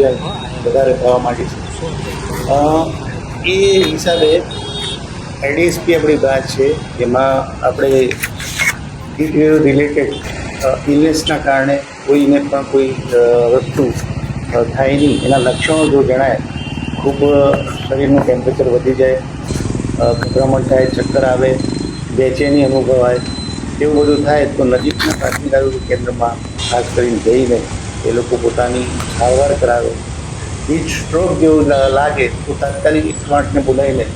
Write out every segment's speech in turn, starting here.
Oxygen વધારે થવા માંડી છે. એ હિસાબે એડીએસપી આપણી બ્રાન્ચ છે, એમાં આપણે રિલેટેડ ઇલનેસના કારણે કોઈને પણ કોઈ વસ્તુ થાય નહીં. એના લક્ષણો જો જણાય, ખૂબ શરીરનું ટેમ્પરેચર વધી જાય ગભરામણ થાય, ચક્કર આવે, બેચેની અનુભવાય, એવું બધું થાય તો નજીકના પ્રાથમિક આરોગ્ય કેન્દ્રમાં ખાસ કરીને જઈને એ લોકો પોતાની સારવાર કરાવે. હીટ સ્ટ્રોક જેવું લાગે, તો તાત્કાલિક એકસો બોલાવીને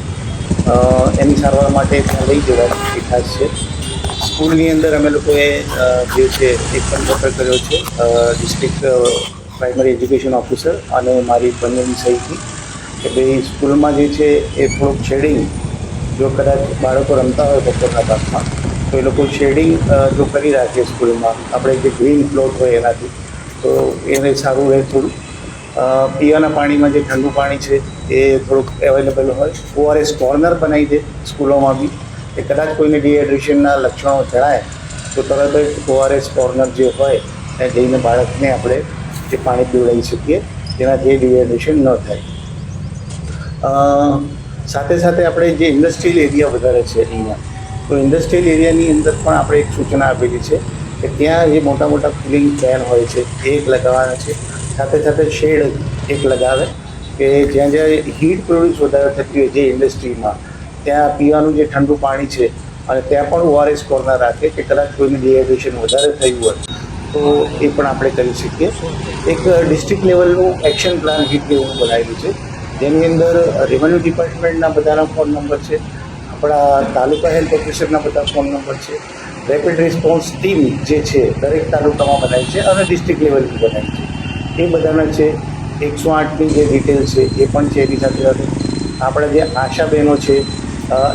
એની સારવાર માટે ત્યાં લઈ જવાની એ ખાસ છે. સ્કૂલની અંદર અમે લોકોએ જે છે એ પણ રેફર કર્યો છે ડિસ્ટ્રિક્ટ પ્રાઇમરી એજ્યુકેશન ઓફિસર અને મારી બંનેની સહીથી. કે ભાઈ સ્કૂલમાં જે છે એ થોડુંક શેડિંગ જો કદાચ બાળકો રમતા હોય બપોરના પાસમાં તો એ લોકો શેડિંગ જો કરી રાખીએ સ્કૂલમાં. આપણે જે ગ્રીન પ્લોટ હોય એનાથી. તો એને સારું રહે થોડું. પીવાના પાણીમાં જે ઠંડુ પાણી છે એ થોડુંક અવેલેબલ હોય. ઓઆરએસ કોર્નર બનાવી દે સ્કૂલોમાં બી. એ કદાચ કોઈને ડિહાઇડ્રેશનના લક્ષણો જણાય, તો તરત જ ઓઆરએસ કોર્નર જે હોય એ જઈને બાળકને આપણે જે પાણી પીવડાવી શકીએ જેનાથી ડિહાઇડ્રેશન ન થાય. સાથે સાથે આપણે જે ઇન્ડસ્ટ્રીયલ એરિયા વધારે છે અહીંયા, તો ઇન્ડસ્ટ્રીયલ એરિયાની અંદર પણ આપણે એક સૂચના આપેલી છે. કે ત્યાં જે મોટા મોટા કુલિંગ ફેન હોય છે એ એક લગાવવાના છે. સાથે સાથે શેડ એક લગાવે કે જ્યાં જ્યાં હીટ પ્રોડ્યુસ વધારે થતી હોય જે ઇન્ડસ્ટ્રીમાં, ત્યાં પીવાનું જે ઠંડુ પાણી છે અને ત્યાં પણ ઓઆરએસ કોર્નર રાખે કે કદાચ કોઈને ડિહાઇડ્રેશન વધારે થયું હોય, તો એ પણ આપણે કરી શકીએ. એક ડિસ્ટ્રિક્ટ લેવલનું એક્શન પ્લાન હીટ લેવું બનાવેલું છે. જેની અંદર રેવન્યુ ડિપાર્ટમેન્ટના બધાના ફોન નંબર છે, આપણા તાલુકા હેલ્થ ઓફિસરના બધા ફોન નંબર છે રેપિડ રિસ્પોન્સ ટીમ જે છે, દરેક તાલુકામાં બનાવી છે અને ડિસ્ટ્રિક્ટ લેવલથી બનાવી છે. એ બધાના છે, એકસો આઠની જે ડિટેલ છે, એ પણ છે એની સાથે સાથે. આપણા જે આશા બહેનો છે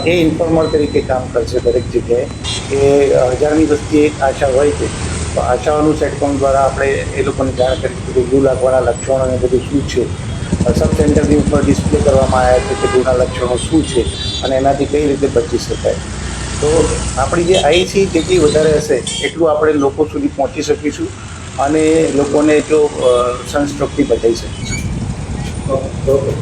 એ ઇન્ફોર્મર તરીકે કામ કરશે દરેક જગ્યાએ. કે હજારની વસ્તી એક આશા હોય છે, તો આશાઓનું સેટકોમ દ્વારા આપણે એ લોકોને જાણ કરી કે લૂ લાગવાના લક્ષણો અને બધું શું છે. સબ સેન્ટરની ઉપર ડિસ્પ્લે કરવામાં આવ્યા છે કે લૂના લક્ષણો શું છે અને એનાથી કઈ રીતે બચી શકાય. તો આપણી જે આઈસી જેટલી વધારે હશે, એટલું આપણે લોકો સુધી પહોંચી શકીશું અને લોકોને જો સનસ્ટ્રોકથી બચાવી શકીશું. ઓકે